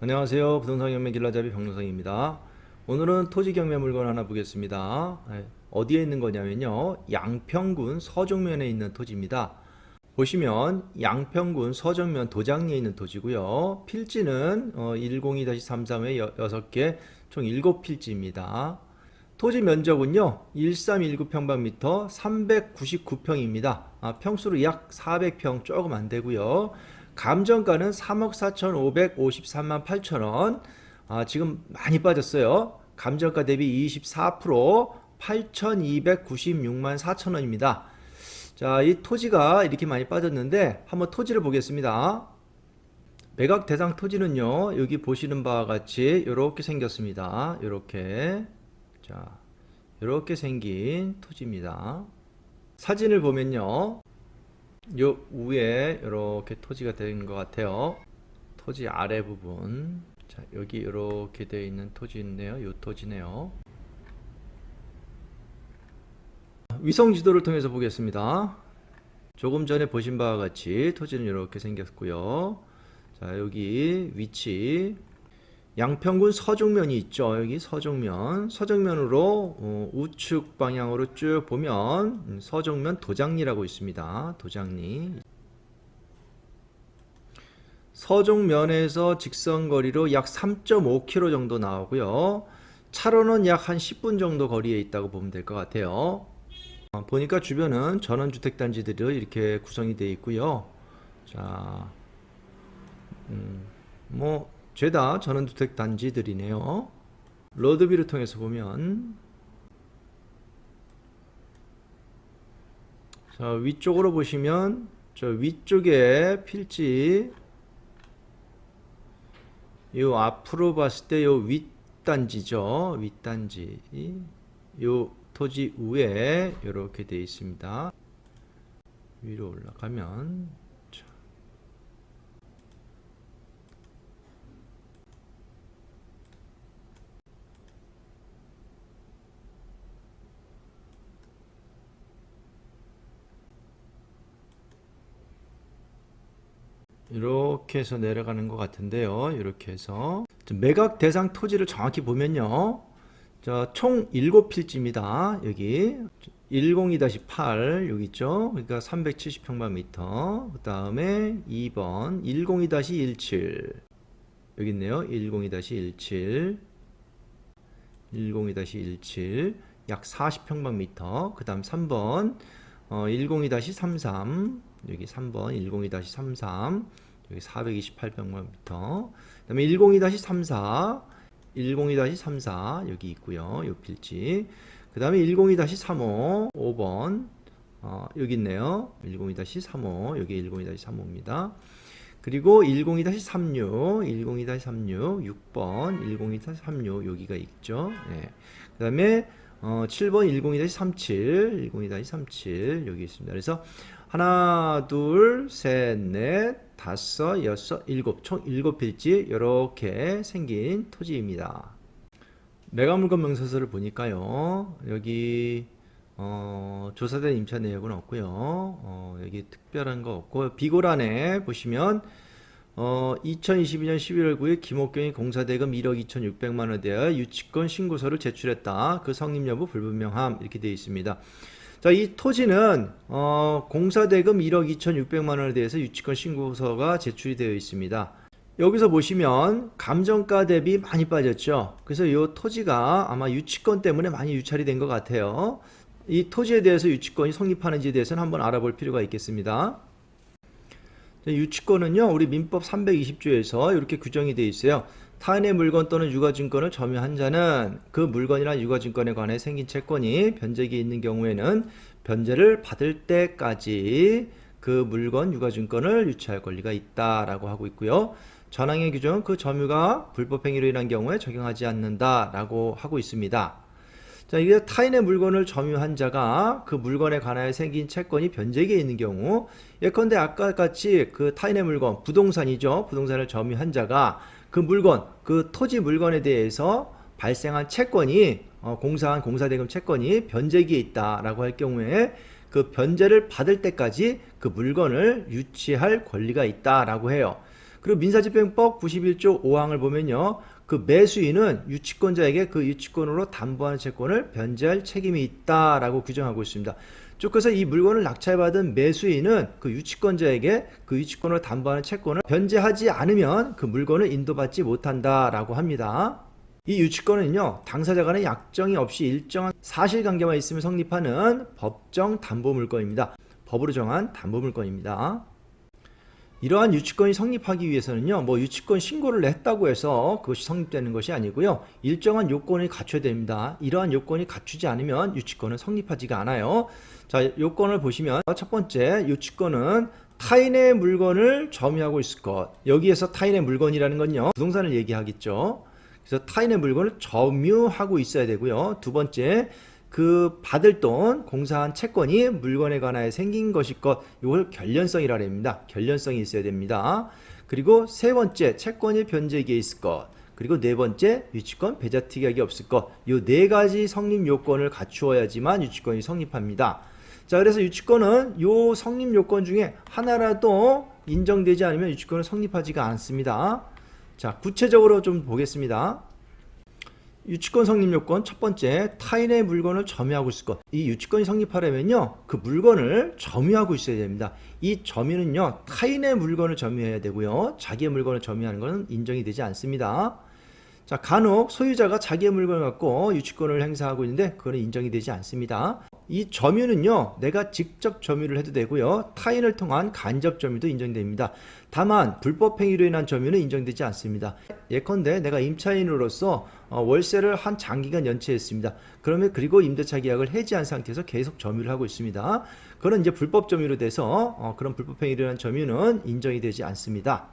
안녕하세요. 부동산 경매 길라잡이 병노성입니다. 오늘은 토지 경매 물건 하나 보겠습니다. 네, 어디에 있는 거냐면요. 양평군 서정면에 있는 토지입니다. 보시면 양평군 서정면 도장리에 있는 토지고요. 필지는 어, 102-33의 6개 총 7필지입니다. 토지 면적은요. 1319평방미터 399평입니다. 아, 평수로 약 400평 조금 안 되고요. 감정가는 3억 4,553만 8천 원. 아, 지금 많이 빠졌어요. 감정가 대비 24% 8,296만 4천 원입니다. 자, 이 토지가 이렇게 많이 빠졌는데 한번 토지를 보겠습니다. 매각 대상 토지는요. 여기 보시는 바와 같이 이렇게 생겼습니다. 이렇게. 자, 이렇게 생긴 토지입니다. 사진을 보면요. 요 위에 이렇게 토지가 된것 같아요. 토지 아래 부분. 자, 여기 이렇게 되어 있는 토지인데요. 요 토지네요. 위성 지도를 통해서 보겠습니다. 조금 전에 보신 바와 같이 토지는 이렇게 생겼고요. 자, 여기 위치 양평군 서정면이 있죠. 여기 서정면. 서정면으로 어, 우측 방향으로 쭉 보면 음, 서정면 도장리라고 있습니다. 도장리. 서정면에서 직선 거리로 약 3.5km 정도 나오고요. 차로는 약 한 10분 정도 거리에 있다고 보면 될 것 같아요. 어, 보니까 주변은 전원주택단지들이 이렇게 구성이 되어 있고요. 자, 음, 뭐 죄다 전원주택 단지들이네요. 로드뷰를 통해서 보면 자 위쪽으로 보시면 저 위쪽에 필지 요 앞으로 봤을 때 요 윗단지죠. 윗단지. 요 토지 위에 이렇게 되어 있습니다. 위로 올라가면 자, 이렇게 해서 내려가는 것 같은데요. 이렇게 해서 매각 대상 토지를 정확히 보면요. 자, 총 7필지입니다. 여기 102-8 여기 있죠. 그러니까 370평방미터. 그다음에 2번 102-17 여기 있네요. 102-17 102-17 약 40평방미터. 그다음 3번 어, 102-33 여기 3번 102-33 여기 428평방미터 그 다음에 102-34 102-34 여기 있고요. 요 필지. 그 다음에 102-35 5번 어, 여기 있네요. 102-35 여기 102-35입니다. 그리고 102-36 102-36 6번 102-36 여기가 있죠. 네. 그 다음에 어, 7번 102-37 102-37 여기 있습니다. 그래서 하나, 둘, 셋, 넷, 다섯, 여섯, 일곱 총 일곱 필지 이렇게 생긴 토지입니다. 매각물건 명세서를 보니까요. 여기 어, 조사된 임차 내역은 없고요. 어, 여기 특별한 거 없고 비고란에 보시면 어, 2022년 11월 9일 김옥경이 공사대금 1억 2,600만 원에 대하여 유치권 신고서를 제출했다. 그 성립 여부 불분명함 이렇게 되어 있습니다. 자, 이 토지는 어, 공사대금 1억 2,600만 원에 대해서 유치권 신고서가 제출이 되어 있습니다. 여기서 보시면 감정가 대비 많이 빠졌죠. 그래서 이 토지가 아마 유치권 때문에 많이 유찰이 된 것 같아요. 이 토지에 대해서 유치권이 성립하는지에 대해서는 한번 알아볼 필요가 있겠습니다. 유치권은요, 우리 민법 320조에서 이렇게 규정이 되어 있어요. 타인의 물건 또는 유가증권을 점유한 자는 그 물건이나 유가증권에 관해 생긴 채권이 변제기에 있는 경우에는 변제를 받을 때까지 그 물건 유가증권을 유치할 권리가 있다라고 하고 있고요. 전항의 규정은 그 점유가 불법행위로 인한 경우에 적용하지 않는다라고 하고 있습니다. 자, 이게 타인의 물건을 점유한 자가 그 물건에 관하여 생긴 채권이 변제기에 있는 경우, 예컨대 아까 같이 그 타인의 물건, 부동산이죠. 부동산을 점유한 자가 그 물건, 그 토지 물건에 대해서 발생한 채권이 어, 공사한 공사대금 채권이 변제기에 있다라고 할 경우에 그 변제를 받을 때까지 그 물건을 유치할 권리가 있다라고 해요. 그리고 민사집행법 91조 5항을 보면요. 그 매수인은 유치권자에게 그 유치권으로 담보하는 채권을 변제할 책임이 있다라고 규정하고 있습니다. 쭉 그래서 이 물건을 낙찰받은 매수인은 그 유치권자에게 그 유치권을 담보하는 채권을 변제하지 않으면 그 물건을 인도받지 못한다라고 합니다. 이 유치권은요 당사자 간의 약정이 없이 일정한 사실관계만 있으면 성립하는 법정 담보물건입니다. 법으로 정한 담보물건입니다. 이러한 유치권이 성립하기 위해서는요, 뭐 유치권 신고를 했다고 해서 그것이 성립되는 것이 아니고요, 일정한 요건을 갖춰야 됩니다. 이러한 요건이 갖추지 않으면 유치권은 성립하지가 않아요. 자, 요건을 보시면 첫 번째 유치권은 타인의 물건을 점유하고 있을 것. 여기에서 타인의 물건이라는 건요, 부동산을 얘기하겠죠. 그래서 타인의 물건을 점유하고 있어야 되고요. 두 번째, 그 받을 돈, 공사한 채권이 물건에 관하여 생긴 것일 것, 이걸 결련성이라 합니다. 결련성이 있어야 됩니다. 그리고 세 번째, 채권이 변제기에 있을 것. 그리고 네 번째, 유치권 배자 특약이 없을 것. 이 네 가지 성립 요건을 갖추어야지만 유치권이 성립합니다. 자, 그래서 유치권은 요 성립 요건 중에 하나라도 인정되지 않으면 유치권은 성립하지가 않습니다. 자, 구체적으로 좀 보겠습니다. 유치권 성립 요건 첫 번째 타인의 물건을 점유하고 있을 것. 이 유치권이 성립하려면요 그 물건을 점유하고 있어야 됩니다. 이 점유는요 타인의 물건을 점유해야 되고요 자기의 물건을 점유하는 것은 인정이 되지 않습니다. 자 간혹 소유자가 자기의 물건을 갖고 유치권을 행사하고 있는데 그거는 인정이 되지 않습니다. 이 점유는요 내가 직접 점유를 해도 되고요 타인을 통한 간접 점유도 인정됩니다. 다만 불법 행위로 인한 점유는 인정되지 않습니다. 예컨대 내가 임차인으로서 어, 월세를 한 장기간 연체했습니다. 그러면 그리고 임대차 계약을 해지한 상태에서 계속 점유를 하고 있습니다. 그런 이제 불법 점유로 돼서 어, 그런 불법 행위로 인한 점유는 인정이 되지 않습니다.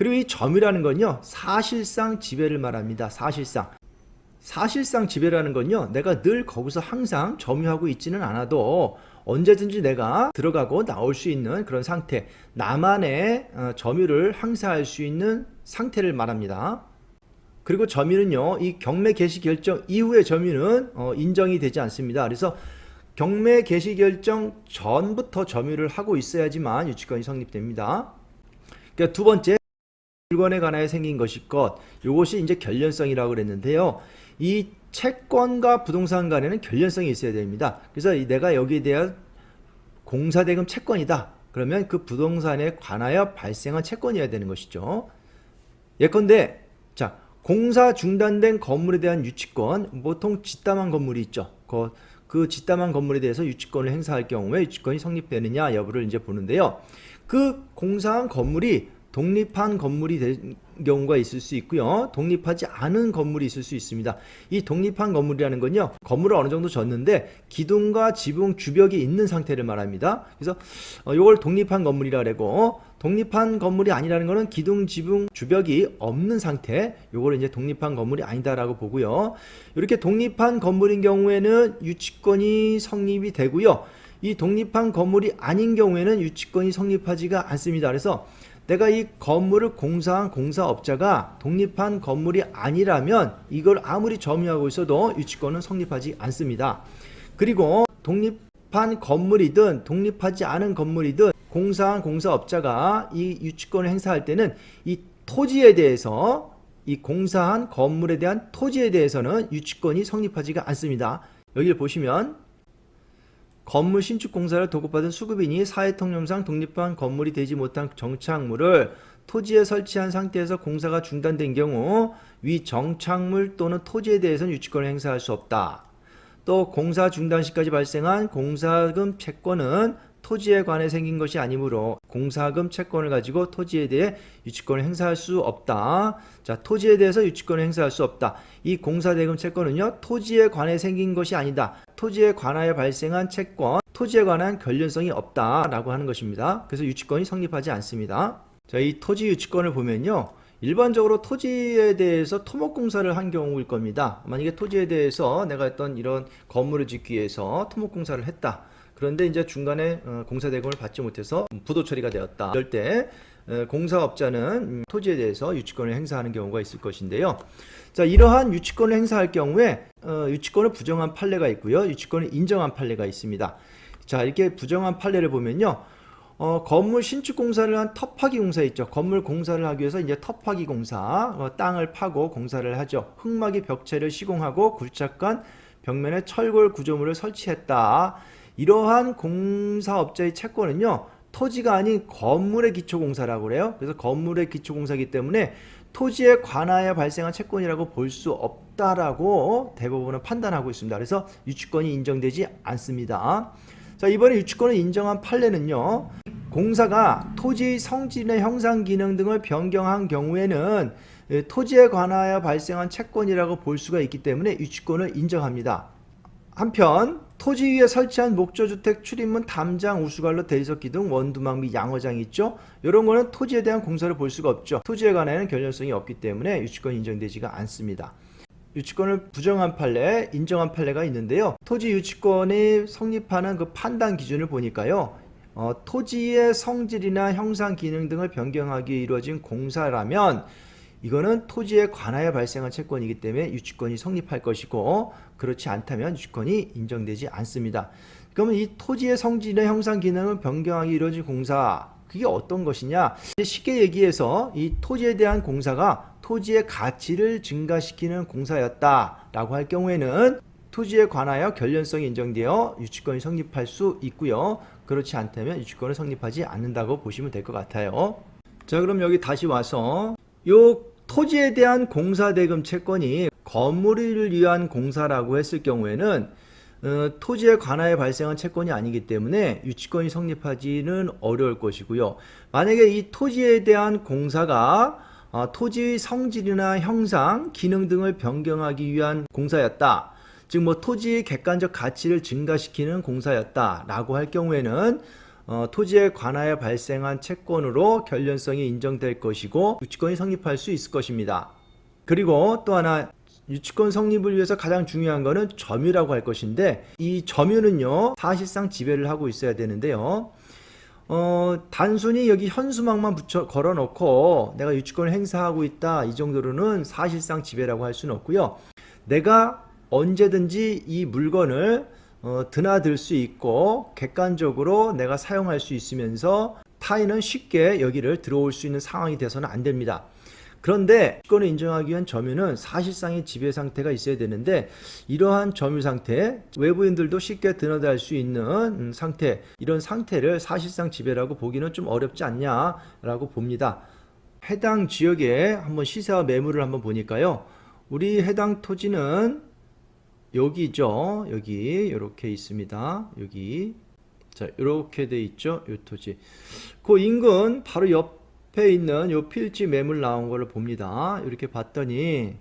그리고 이 점유라는 건요 사실상 지배를 말합니다. 사실상 사실상 지배라는 건요 내가 늘 거기서 항상 점유하고 있지는 않아도 언제든지 내가 들어가고 나올 수 있는 그런 상태 나만의 어, 점유를 행사할 수 있는 상태를 말합니다. 그리고 점유는요 이 경매 개시 결정 이후의 점유는 어, 인정이 되지 않습니다. 그래서 경매 개시 결정 전부터 점유를 하고 있어야지만 유치권이 성립됩니다. 그러니까 두 번째 물건에 관하여 생긴 것일 것. 이것이 이제 결련성이라고 그랬는데요. 이 채권과 부동산 간에는 결련성이 있어야 됩니다. 그래서 이 내가 여기에 대한 공사대금 채권이다. 그러면 그 부동산에 관하여 발생한 채권이어야 되는 것이죠. 예컨대 자 공사 중단된 건물에 대한 유치권 보통 짓담한 건물이 있죠. 그, 그 짓담한 건물에 대해서 유치권을 행사할 경우에 유치권이 성립되느냐 여부를 이제 보는데요. 그 공사한 건물이 독립한 건물이 된 경우가 있을 수 있고요. 독립하지 않은 건물이 있을 수 있습니다. 이 독립한 건물이라는 건요. 건물을 어느 정도 졌는데 기둥과 지붕 주벽이 있는 상태를 말합니다. 그래서 어, 이걸 독립한 건물이라 그러고 독립한 건물이 아니라는 것은 기둥, 지붕, 주벽이 없는 상태. 요거를 이제 독립한 건물이 아니다라고 보고요. 이렇게 독립한 건물인 경우에는 유치권이 성립이 되고요. 이 독립한 건물이 아닌 경우에는 유치권이 성립하지가 않습니다. 그래서 내가 이 건물을 공사한 공사업자가 독립한 건물이 아니라면 이걸 아무리 점유하고 있어도 유치권은 성립하지 않습니다. 그리고 독립한 건물이든 독립하지 않은 건물이든 공사한 공사업자가 이 유치권을 행사할 때는 이 토지에 대해서 이 공사한 건물에 대한 토지에 대해서는 유치권이 성립하지가 않습니다. 여기를 보시면 건물 신축 공사를 도급받은 수급인이 사회통념상 독립한 건물이 되지 못한 정착물을 토지에 설치한 상태에서 공사가 중단된 경우 위 정착물 또는 토지에 대해서는 유치권을 행사할 수 없다. 또 공사 중단 시까지 발생한 공사금 채권은 토지에 관해 생긴 것이 아니므로 공사금 채권을 가지고 토지에 대해 유치권을 행사할 수 없다. 자, 토지에 대해서 유치권을 행사할 수 없다. 이 공사대금 채권은요, 토지에 관해 생긴 것이 아니다. 토지에 관하여 발생한 채권, 토지에 관한 결련성이 없다라고 하는 것입니다. 그래서 유치권이 성립하지 않습니다. 자, 이 토지 유치권을 보면요. 일반적으로 토지에 대해서 토목공사를 한 경우일 겁니다. 만약에 토지에 대해서 내가 어떤 이런 건물을 짓기 위해서 토목공사를 했다. 그런데 이제 중간에 어, 공사 대금을 받지 못해서 부도 처리가 되었다. 이럴 때 어, 공사업자는 음, 토지에 대해서 유치권을 행사하는 경우가 있을 것인데요. 자, 이러한 유치권을 행사할 경우에 어, 유치권을 부정한 판례가 있고요. 유치권을 인정한 판례가 있습니다. 자, 이렇게 부정한 판례를 보면요. 어, 건물 신축 공사를 한 터파기 공사 있죠. 건물 공사를 하기 위해서 이제 터파기 공사, 어, 땅을 파고 공사를 하죠. 흙막이 벽체를 시공하고 굴착관 벽면에 철골 구조물을 설치했다. 이러한 공사업자의 채권은요. 토지가 아닌 건물의 기초공사라고 그래요. 그래서 건물의 기초공사이기 때문에 토지에 관하여 발생한 채권이라고 볼 수 없다라고 대법원은 판단하고 있습니다. 그래서 유치권이 인정되지 않습니다. 자, 이번에 유치권을 인정한 판례는요. 공사가 토지의 성질이나 형상 기능 등을 변경한 경우에는 에, 토지에 관하여 발생한 채권이라고 볼 수가 있기 때문에 유치권을 인정합니다. 한편 토지 위에 설치한 목조주택 출입문 담장 우수관로 대리석기 등 원두막 및 양어장이 있죠. 이런 거는 토지에 대한 공사를 볼 수가 없죠. 토지에 관하여는 결렬성이 없기 때문에 유치권 인정되지가 않습니다. 유치권을 부정한 판례, 인정한 판례가 있는데요. 토지 유치권이 성립하는 그 판단 기준을 보니까요. 어, 토지의 성질이나 형상 기능 등을 변경하기 위해 이루어진 공사라면 이거는 토지에 관하여 발생한 채권이기 때문에 유치권이 성립할 것이고 그렇지 않다면 유치권이 인정되지 않습니다. 그러면 이 토지의 성질이나 형상 기능을 변경하기 위해 이루어진 공사 그게 어떤 것이냐? 쉽게 얘기해서 이 토지에 대한 공사가 토지의 가치를 증가시키는 공사였다 라고 할 경우에는 토지에 관하여 결련성이 인정되어 유치권이 성립할 수 있고요. 그렇지 않다면 유치권은 성립하지 않는다고 보시면 될 것 같아요. 자, 그럼 여기 다시 와서 요 토지에 대한 공사대금 채권이 건물을 위한 공사라고 했을 경우에는 어, 토지에 관하여 발생한 채권이 아니기 때문에 유치권이 성립하지는 어려울 것이고요. 만약에 이 토지에 대한 공사가 어, 토지의 성질이나 형상, 기능 등을 변경하기 위한 공사였다. 즉 뭐 토지의 객관적 가치를 증가시키는 공사였다라고 할 경우에는 어, 토지에 관하여 발생한 채권으로 결련성이 인정될 것이고 유치권이 성립할 수 있을 것입니다. 그리고 또 하나 유치권 성립을 위해서 가장 중요한 거는 점유라고 할 것인데 이 점유는요 사실상 지배를 하고 있어야 되는데요. 어, 단순히 여기 현수막만 붙여 걸어 놓고 내가 유치권을 행사하고 있다 이 정도로는 사실상 지배라고 할 수는 없고요. 내가 언제든지 이 물건을 어, 드나들 수 있고 객관적으로 내가 사용할 수 있으면서 타인은 쉽게 여기를 들어올 수 있는 상황이 돼서는 안 됩니다. 그런데 주권을 인정하기 위한 점유는 사실상의 지배 상태가 있어야 되는데 이러한 점유 상태, 외부인들도 쉽게 드나들 수 있는 음, 상태, 이런 상태를 사실상 지배라고 보기는 좀 어렵지 않냐라고 봅니다. 해당 지역에 한번 시세와 매물을 한번 보니까요. 우리 해당 토지는 여기죠. 여기 이렇게 있습니다. 여기 자 이렇게 돼 있죠. 이 토지. 그 인근 바로 옆 에 있는 요 필지 매물 나온 거를 봅니다. 이렇게 봤더니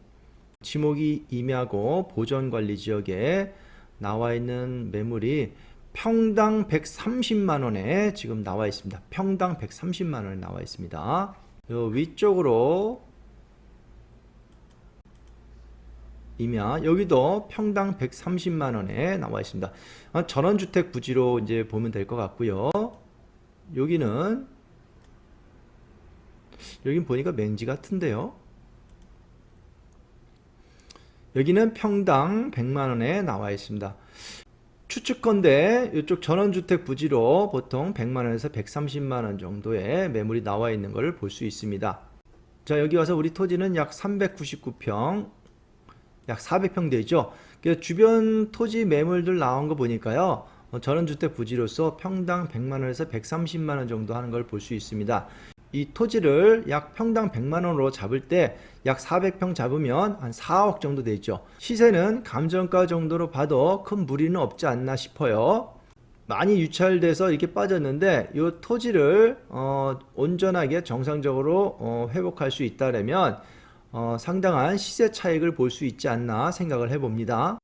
지목이 임야고 보전관리 지역에 나와 있는 매물이 평당 130만 원에 지금 나와 있습니다. 평당 130만 원에 나와 있습니다. 요 위쪽으로 임야 여기도 평당 130만 원에 나와 있습니다. 아, 전원주택 부지로 이제 보면 될 것 같고요. 여기는 여긴 보니까 맹지 같은데요. 여기는 평당 100만 원에 나와 있습니다. 추측건데 이쪽 전원주택 부지로 보통 100만 원에서 130만 원 정도의 매물이 나와 있는 것을 볼 수 있습니다. 자 여기 와서 우리 토지는 약 399평 약 400평 되죠. 그 주변 토지 매물들 나온 거 보니까요. 어, 전원주택 부지로서 평당 100만 원에서 130만 원 정도 하는 걸 볼 수 있습니다. 이 토지를 약 평당 100만 원으로 잡을 때 약 400평 잡으면 한 4억 정도 되죠. 시세는 감정가 정도로 봐도 큰 무리는 없지 않나 싶어요. 많이 유찰돼서 이렇게 빠졌는데 이 토지를 어, 온전하게 정상적으로 어, 회복할 수 있다면 어, 상당한 시세 차익을 볼 수 있지 않나 생각을 해봅니다.